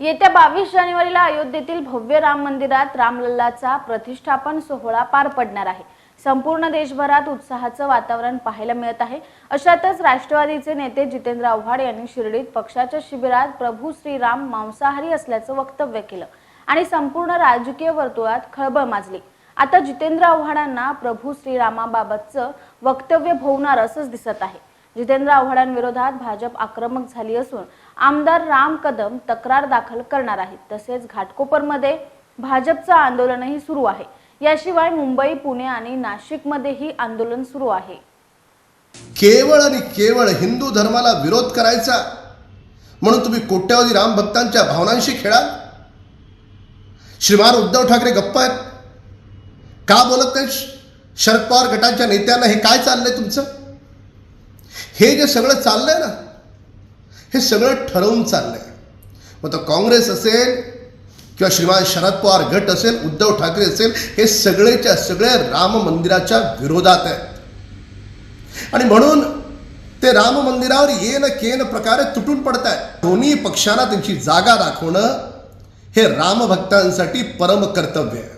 येत्या बावीस जानेवारीला अयोध्येतील भव्य राम मंदिरात रामलल्लाचा प्रतिष्ठापन सोहळा पार पडणार आहे. संपूर्ण देशभरात उत्साहाचं वातावरण पाहायला मिळत आहे. अशातच राष्ट्रवादीचे नेते जितेंद्र आव्हाड यांनी शिर्डीत पक्षाच्या शिबिरात प्रभू श्रीराम मांसाहारी असल्याचं वक्तव्य केलं आणि संपूर्ण राजकीय वर्तुळात खळबळ माजली. आता जितेंद्र आव्हाडांना प्रभू श्रीरामाबाबतचं वक्तव्य भोवणार असंच दिसत आहे. जितेंद्र आव्हाडांविरोधात भाजप आक्रमक झाली असून आमदार राम कदम तक्रार दाखल करणार आहेत. तसेच घाटकोपरमध्ये भाजपचं आंदोलनही सुरू आहे. याशिवाय मुंबई पुणे आणि नाशिकमध्येही आंदोलन सुरू आहे. केवळ आणि केवळ हिंदू धर्माला विरोध करायचा? म्हणून तुम्ही कोट्यावधी राम भक्तांच्या भावनांशी खेळा? श्रीमान उद्धव ठाकरे गप्प आहेत. का बोलत नाही शरद पवार गटाच्या नेत्यांना हे काय चाललंय तुमचं? हे जे सगळं चाललंय ना हे सगळं ठरवून चाललंय. मग तो काँग्रेस असेल किंवा श्रीमान शरद पवार गट असेल उद्धव ठाकरे असेल हे सगळेच्या सगळे राम मंदिराच्या विरोधात आहेत आणि म्हणून ते राम मंदिरावर येन केन प्रकारे तुटून पडत आहेत दोन्ही पक्षांना त्यांची जागा दाखवणं हे रामभक्तांसाठी परम कर्तव्य आहे.